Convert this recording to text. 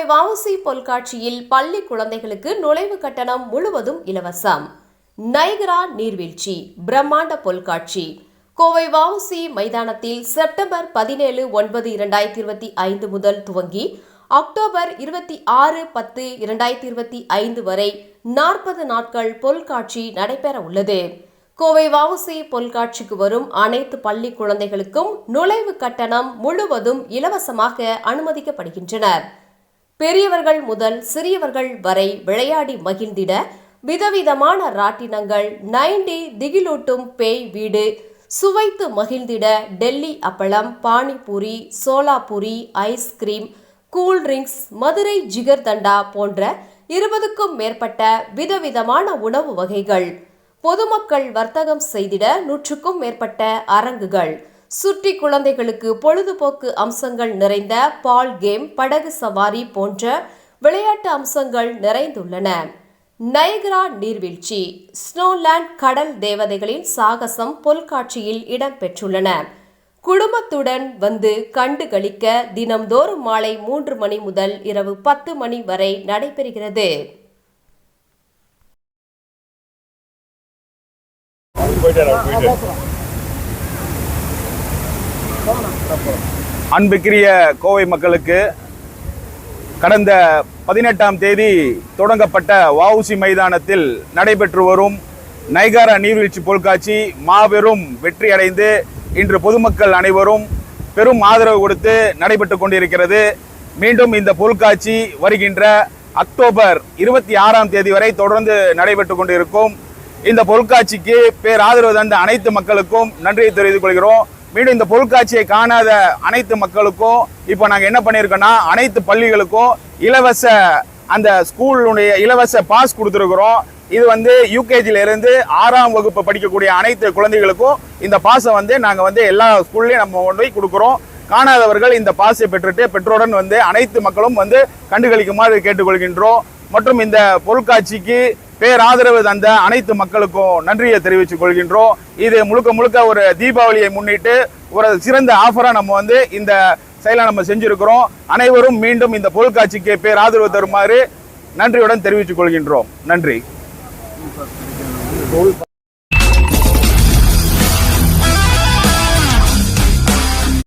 கோவை வவுசி பொருட்காட்சியில் பள்ளி குழந்தைகளுக்கு நுழைவு கட்டணம் முழுவதும் இலவசம். நைகரா நீர்வீழ்ச்சி பிரம்மாண்ட பொருட்காட்சி கோவை வவுசி மைதானத்தில் செப்டம்பர் பதினேழு ஒன்பது இரண்டாயிரத்தி இருபத்தி ஐந்து முதல் துவங்கி அக்டோபர் இருபத்தி ஆறு பத்து இரண்டாயிரத்தி இருபத்தி ஐந்து வரை நாற்பது நாட்கள் பொருட்காட்சி நடைபெற உள்ளது. கோவை வவுசி பொருட்காட்சிக்கு வரும் அனைத்து பள்ளி குழந்தைகளுக்கும் நுழைவு கட்டணம் முழுவதும் இலவசமாக அனுமதிக்கப்படுகின்றனர் பெரியவர்கள் முதல் சிறியவர்கள் வரை விளையாடி மகிழ்ந்திட விதவிதமான ராட்டினங்கள் நைன்டி திகிலூட்டும் பேய் வீடு சுவைத்து மகிழ்ந்திட டெல்லி அப்பளம் panipuri chola puri ice cream cool drinks Madurai jigarthanda போன்ற இருபதுக்கும் மேற்பட்ட விதவிதமான உணவு வகைகள் பொதுமக்கள் வர்த்தகம் செய்திட நூற்றுக்கும் மேற்பட்ட அரங்குகள். சுற்றி குழந்தைகளுக்கு பொழுதுபோக்கு அம்சங்கள் நிறைந்த பால் கேம் படகு சவாரி போன்ற விளையாட்டு அம்சங்கள் நிறைந்துள்ளன. நயகரா நீர்வீழ்ச்சி. ஸ்னோலேண்ட் கடல் தேவதைகளின் சாகசம் பொல்காட்சியில் இடம்பெற்றுள்ளன. குடும்பத்துடன் வந்து கண்டு கழிக்க தினம்தோறும் மாலை மூன்று மணி முதல் இரவு பத்து மணி வரை நடைபெறுகிறது. அன்புக்குரிய கோவை மக்களுக்கு கடந்த பதினெட்டாம் தேதி தொடங்கப்பட்ட வவுசி மைதானத்தில் நடைபெற்று வரும் நைகாரா நீர்வீழ்ச்சி பொருட்காட்சி மாபெரும் வெற்றி அடைந்து இன்று பொதுமக்கள் அனைவரும் பெரும் ஆதரவு கொடுத்து நடைபெற்று கொண்டிருக்கிறது. மீண்டும் இந்த பொருட்காட்சி வருகின்ற அக்டோபர் இருபத்தி ஆறாம் தேதி வரை தொடர்ந்து நடைபெற்று கொண்டிருக்கும். இந்த பொருட்காட்சிக்கு பேர் ஆதரவு தந்த அனைத்து மக்களுக்கும் நன்றியை தெரிவித்துக் கொள்கிறோம். மீண்டும் இந்த பொருட்காட்சியை காணாத அனைத்து மக்களுக்கும் இப்போ நாங்கள் என்ன பண்ணியிருக்கோம்னா அனைத்து பள்ளிகளுக்கும் இலவச அந்த ஸ்கூலுடைய இலவச பாஸ் கொடுத்துருக்குறோம். இது வந்து யூகேஜில இருந்து ஆறாம் வகுப்பு படிக்கக்கூடிய அனைத்து குழந்தைகளுக்கும் இந்த பாஸை வந்து நாங்கள் வந்து எல்லா ஸ்கூல்லையும் நம்ம கொண்டு போய் கொடுக்குறோம். காணாதவர்கள் இந்த பாஸை பெற்றுட்டு பெற்றோருடன் வந்து அனைத்து மக்களும் வந்து கண்டுகளிக்குமாறு கேட்டுக்கொள்கின்றோம். மற்றும் இந்த பொருட்காட்சிக்கு பேராதரவு தந்த அனைத்து மக்களுக்கும் நன்றியை தெரிவித்துக் கொள்கின்றோம். இது முழுக்க முழுக்க ஒரு தீபாவளியை முன்னிட்டு ஒரு சிறந்த ஆஃபராக நம்ம வந்து இந்த செயலை நம்ம செஞ்சுருக்கிறோம். அனைவரும் மீண்டும் இந்த பொருட்காட்சிக்கு பேராதரவு தருமாறு நன்றியுடன் தெரிவித்துக் கொள்கின்றோம். நன்றி.